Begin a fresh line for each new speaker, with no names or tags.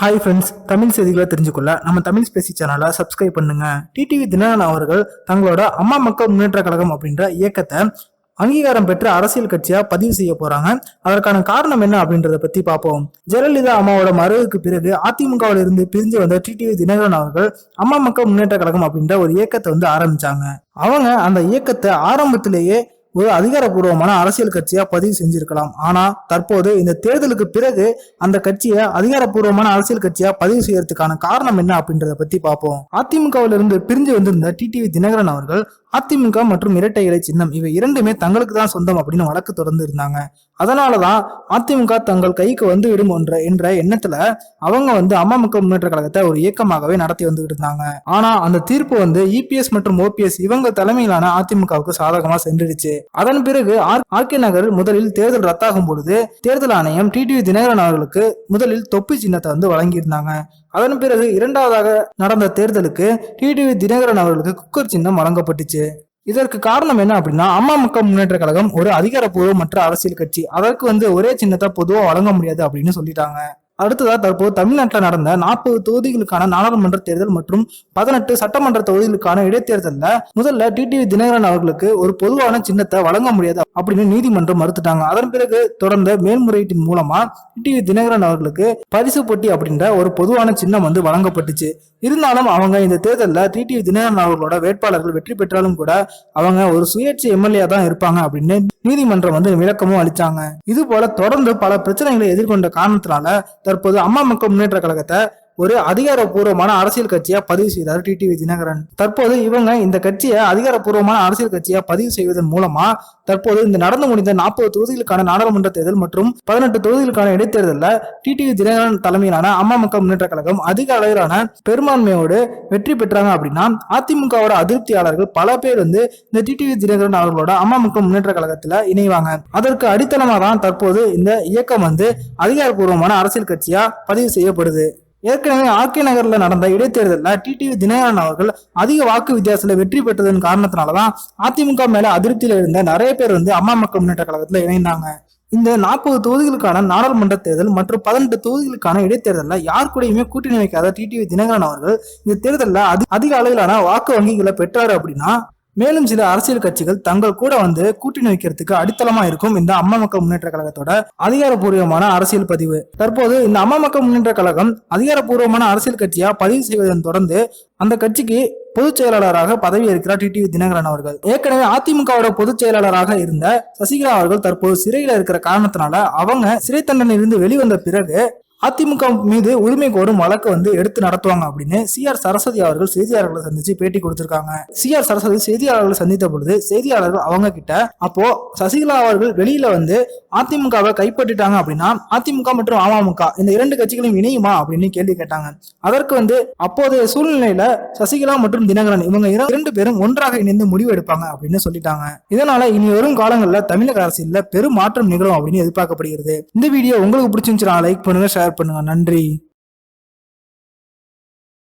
Hi friends Tamil செய்திகளை தெரிஞ்சுக்கொள்ள நம்ம தமிழ் ஸ்பேசி சேனலை சப்ஸ்கிரைப் பண்ணுங்க. டிடிவி தினகரன் அவர்கள் தங்களோட அம்மா மக்கள் முன்னேற்ற கழகம் அப்படின்ற இயக்கத்தை அங்கீகாரம் பெற்ற அரசியல் கட்சியா பதிவு செய்ய போறாங்க. அதற்கான காரணம் என்ன அப்படின்றத பத்தி பார்ப்போம். ஜெயலலிதா அம்மாவோட மறைவுக்கு பிறகு அதிமுகவில் இருந்து பிரிஞ்சு வந்த டிடிவி தினகரன் அவர்கள் அம்மா மக்கள் முன்னேற்ற கழகம் அப்படின்ற ஒரு இயக்கத்தை வந்து ஆரம்பிச்சாங்க. அவங்க அந்த இயக்கத்தை ஆரம்பத்திலேயே ஒரு அதிகாரப்பூர்வமான அரசியல் கட்சியா பதிவு செஞ்சிருக்கலாம். ஆனா தற்போது இந்த தேர்தலுக்கு பிறகு அந்த கட்சியை அதிகாரப்பூர்வமான அரசியல் கட்சியா பதிவு செய்யறதுக்கான காரணம் என்ன அப்படின்றத பத்தி பார்ப்போம். அதிமுகவில் இருந்து பிரிஞ்சு வந்திருந்த டிடிவி தினகரன் அவர்கள் அதிமுக மற்றும் இரட்டை இலை சின்னம் இவை இரண்டுமே தங்களுக்கு தான் சொந்தம் அப்படின்னு வழக்கு தொடர்ந்து இருந்தாங்க அதனாலதான் அதிமுக தங்கள் கைக்கு வந்து விடும் என்ற என்ற எண்ணத்துல அவங்க வந்து அம்மா மக்கள் முன்னேற்ற கழகத்தை ஒரு இயக்கமாகவே நடத்தி வந்துகிட்டு இருந்தாங்க. ஆனா அந்த தீர்ப்பு வந்து இபிஎஸ் மற்றும் ஓபிஎஸ் இவங்க தலைமையிலான அதிமுகவுக்கு சாதகமா சென்றுடுச்சு. அதன் பிறகு ஆர் கே நகரில் முதலில் தேர்தல் ரத்தாகும் பொழுது தேர்தல் ஆணையம் டிடிவி தினகரன் அவர்களுக்கு முதலில் தொப்பி சின்னத்தை வந்து வழங்கியிருந்தாங்க. அதன் பிறகு இரண்டாவதாக நடந்த தேர்தலுக்கு டிடிவி தினகரன் அவர்களுக்கு குக்கர் சின்னம் வழங்கப்பட்டுச்சு. இதற்கு காரணம் என்ன அப்படின்னா அம்மா மக்கள் முன்னேற்ற கழகம் ஒரு அதிகாரப்பூர்வமற்ற அரசியல் கட்சி. அதற்கு வந்து ஒரே சின்னத்தை பொதுவாக வழங்க முடியாது அப்படின்னு சொல்லிட்டாங்க. அடுத்ததாக தற்போது தமிழ்நாட்டில் நடந்த நாற்பது தொகுதிகளுக்கான நாடாளுமன்ற தேர்தல் மற்றும் பதினெட்டு சட்டமன்ற தொகுதிகளுக்கான இடைத்தேர்தலில் முதல்ல டிடிவி தினகரன் அவர்களுக்கு ஒரு பொதுவான சின்னத்தை வழங்க முடியாது அப்படின்னு நீதிமன்றம் மறுத்துட்டாங்க. அதன் பிறகு தொடர்ந்த மேல்முறையீட்டின் மூலமா டிடிவி தினகரன் அவர்களுக்கு பரிசு போட்டி அப்படின்ற ஒரு பொதுவான சின்னம் வந்து வழங்கப்பட்டுச்சு. இருந்தாலும் அவங்க இந்த தேர்தலில் டிடிவி தினகரன் அவர்களோட வேட்பாளர்கள் வெற்றி பெற்றாலும் கூட அவங்க ஒரு சுயேட்சை எம்எல்ஏ தான் இருப்பாங்க அப்படின்னு நீதிமன்றம் வந்து விளக்கமும் அளிச்சாங்க. இது போல தொடர்ந்து பல பிரச்சனைகளை எதிர்கொண்ட காரணத்தினால தற்போது அம்மா மக்கள் முன்னேற்ற கழகத்தை ஒரு அதிகாரப்பூர்வமான அரசியல் கட்சியா பதிவு செய்தார் டிடிவி தினகரன். தற்போது இவங்க இந்த கட்சியை அதிகாரப்பூர்வமான அரசியல் கட்சியா பதிவு செய்வதன் மூலமா தற்போது இந்த நடந்து முடிந்த நாற்பது தொகுதிகளுக்கான நாடாளுமன்ற தேர்தல் மற்றும் பதினெட்டு தொகுதிகளுக்கான இடைத்தேர்தலில் டிடிவி தினகரன் தலைமையிலான அம்மா மக்கள் முன்னேற்ற கழகம் அதிக அளவிலான பெரும்பான்மையோடு வெற்றி பெற்றாங்க அப்படின்னா அதிமுகவோட அதிருப்தியாளர்கள் பல பேர் வந்து இந்த டிடிவி தினகரன் அவர்களோட அம்மா மக்கள் முன்னேற்ற கழகத்துல இணைவாங்க. அதற்கு அடித்தளமாக தான் தற்போது இந்த இயக்கம் வந்து அதிகாரப்பூர்வமான அரசியல் கட்சியா பதிவு செய்யப்படுது. ஏற்கனவே ஆர்கே நகரில் நடந்த இடைத்தேர்தலில் டிடிவி தினகரன் அவர்கள் அதிக வாக்கு வித்தியாசத்தில் வெற்றி பெற்றதன் காரணத்தினாலதான் அதிமுக மேல அதிருப்தியில் இருந்த நிறைய பேர் வந்து அம்மா மக்கள் முன்னேற்ற கழகத்தில் இணைந்தாங்க. இந்த நாற்பது தொகுதிகளுக்கான நாடாளுமன்ற தேர்தல் மற்றும் பதினெட்டு தொகுதிகளுக்கான இடைத்தேர்தலில் யார் கூடயுமே கூட்டணி வைக்காத டிடிவி தினகரன் அவர்கள் இந்த தேர்தலில் அதிக அளவிலான வாக்கு வங்கிகளை பெற்றாரு அப்படின்னா மேலும் சில அரசியல் கட்சிகள் தங்கள் கூட வந்து கூட்டணி வைக்கிறதுக்கு அடித்தளமா இருக்கும் இந்த அம்மா மக்கள் முன்னேற்ற கழகத்தோட அதிகாரப்பூர்வமான அரசியல் பதிவு. தற்போது இந்த அம்மா மக்கள் முன்னேற்ற கழகம் அதிகாரப்பூர்வமான அரசியல் கட்சியா பதிவு செய்வதன் தொடர்ந்து அந்த கட்சிக்கு பொதுச் செயலாளராக பதவி இருக்கிறார் டிடிவி தினகரன் அவர்கள். ஏற்கனவே அதிமுகவோட பொதுச் செயலாளராக இருந்த சசிகலா அவர்கள் தற்போது சிறையில இருக்கிற காரணத்தினால அவங்க சிறை தண்டனையிலிருந்து வெளிவந்த பிறகு அதிமுக மீது உரிமை கோரும் வழக்கு வந்து எடுத்து நடத்துவாங்க அப்படின்னு சி ஆர் சரஸ்வதி அவர்கள் செய்தியாளர்களை சந்திச்சு பேட்டி கொடுத்திருக்காங்க. சி ஆர் சரஸ்வதி செய்தியாளர்களை சந்தித்த பொழுது செய்தியாளர்கள் அவங்க கிட்ட அப்போ சசிகலா அவர்கள் வெளியில வந்து அதிமுகவை கைப்பற்றிட்டாங்க அப்படின்னா அதிமுக மற்றும் அமமுக இந்த இரண்டு கட்சிகளும் இணையுமா அப்படின்னு கேள்வி கேட்டாங்க. அதற்கு வந்து அப்போதைய சூழ்நிலையில சசிகலா மற்றும் தினகரன் இவங்க இரண்டு பேரும் ஒன்றாக இணைந்து முடிவு எடுப்பாங்க அப்படின்னு சொல்லிட்டாங்க. இதனால இனி வரும் காலங்களில் தமிழக அரசியல பெரும் மாற்றம் நிகழும் அப்படின்னு எதிர்பார்க்கப்படுகிறது. இந்த வீடியோ உங்களுக்கு பிடிச்சிருந்துச்சுன்னா லைக் பண்ணுங்க ஷேர் பண்ணுங்க. நன்றி.